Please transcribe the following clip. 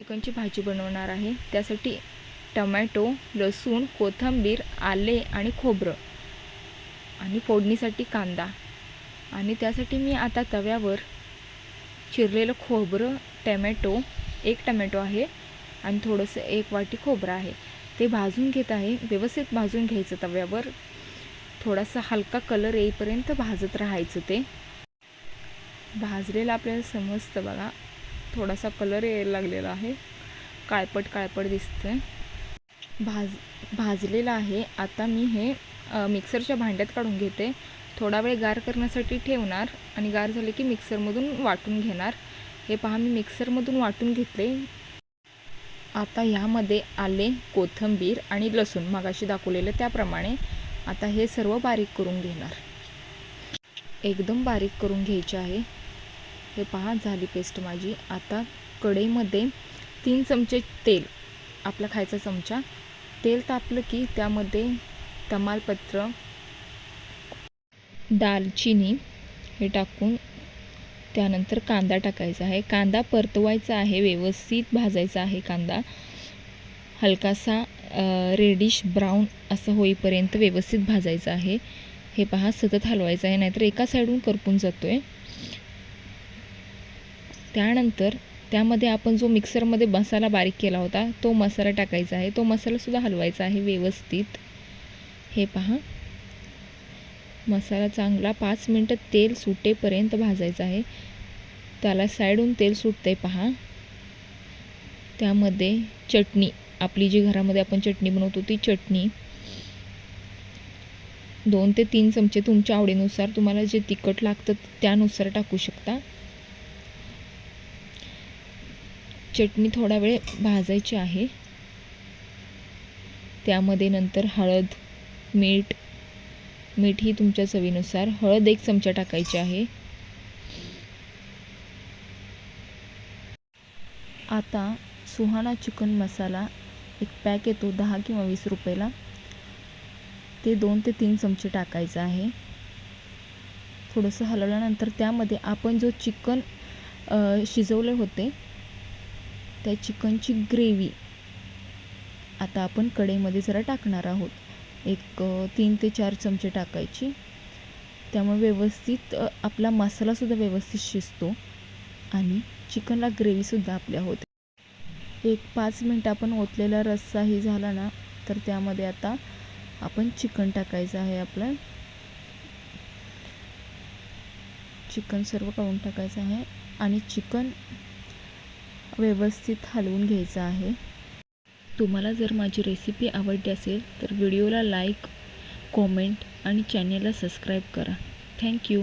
चिकनची भाजी बनवणार आहे. त्यासाठी टमॅटो लसूण कोथिंबीर आले आणि खोबरं आणि फोडणीसाठी कांदा. आणि त्यासाठी मी आता तव्यावर चिरलेलं खोबरं टमॅटो एक टमॅटो आहे आणि थोडंसं एक वाटी खोबरं आहे. ते भाजून घेत आहे. व्यवस्थित भाजून घ्यायचं तव्यावर. थोडासा हलका कलर येईपर्यंत भाजत राहायचं ते. भाजलेलं आपल्याला समजतं बघा. थोडासा कलर यायला लागलेला आहे. काळपट काळपट दिसते भाज भाजलेलं आहे. आता मी हे मिक्सरच्या भांड्यात काढून घेते. थोडा वेळ गार करण्यासाठी ठेवणार आणि गार झाले की मिक्सरमधून वाटून घेणार. हे पहा मी मिक्सरमधून वाटून घेतले. आता ह्यामध्ये आले कोथिंबीर आणि लसूण. मगाशी दाखवलेलं त्याप्रमाणे. आता हे सर्व बारीक करून घेणार. एकदम बारीक करून घ्यायचे आहे. हे पहा झाली पेस्ट माझी. आता कढईमध्ये तीन चमचे तेल. आपला खायचा चमचा. तेल तापलं की त्यामध्ये तमालपत्र दालचिनी हे टाकून त्यानंतर कांदा टाकायचा आहे. कांदा परतवायचा आहे व्यवस्थित भाजायचा आहे कांदा. हलकासा रेडिश ब्राऊन असं होईपर्यंत व्यवस्थित भाजायचं आहे. हे पहा सतत हलवायचं आहे नाहीतर एका साईडून करपून जातो आहे त्यानंतर त्यामध्ये आपण जो मिक्सरमध्ये मसाला बारीक केला होता तो मसाला टाकायचा आहे. तो मसालासुद्धा हलवायचा आहे व्यवस्थित. हे पहा. मसाला चांगला पाच मिनटं तेल सुटेपर्यंत भाजायचा आहे. त्याला साईडून तेल सुटते पहा. त्यामध्ये चटणी आपली जी घरामध्ये आपण चटणी बनवतो ती चटणी. दोन ते तीन चमचे तुमच्या आवडीनुसार तुम्हाला जे तिखट लागतं त्यानुसार टाकू शकता. चटणी थोडा वेळ भाजायची आहे. त्यामध्ये नंतर हळद मीठ मीठ ही तुमच्या चवीनुसार. हळद एक चमचा टाकायची आहे. आता सुहाना चिकन मसाला एक पॅक येतो दहा किंवा वीस रुपयाला. ते दोन ते तीन चमचे टाकायचं आहे. थोडंसं हलवल्यानंतर त्यामध्ये आपण जो चिकन शिजवले होते त्या चिकनची ग्रेव्ही. आता आपण कढईमध्ये जरा टाकणार आहोत. एक तीन ते चार चमचे टाकायची. त्यामुळे व्यवस्थित आपला मसालासुद्धा व्यवस्थित शिजतो आणि चिकनला ग्रेव्हीसुद्धा आपल्या होते. एक पाच मिनटं आपण ओतलेला रस्साही झाला ना तर त्यामध्ये आता आपण चिकन टाकायचं आहे आपलं. चिकन सर्व काढून टाकायचं आहे आणि चिकन व्यवस्थित हलवून घ्यायचं आहे. तुम्हाला जर माझी रेसिपी आवडली असेल तर व्हिडिओला लाईक कॉमेंट आणि चॅनेलला सबस्क्राईब करा. थँक्यू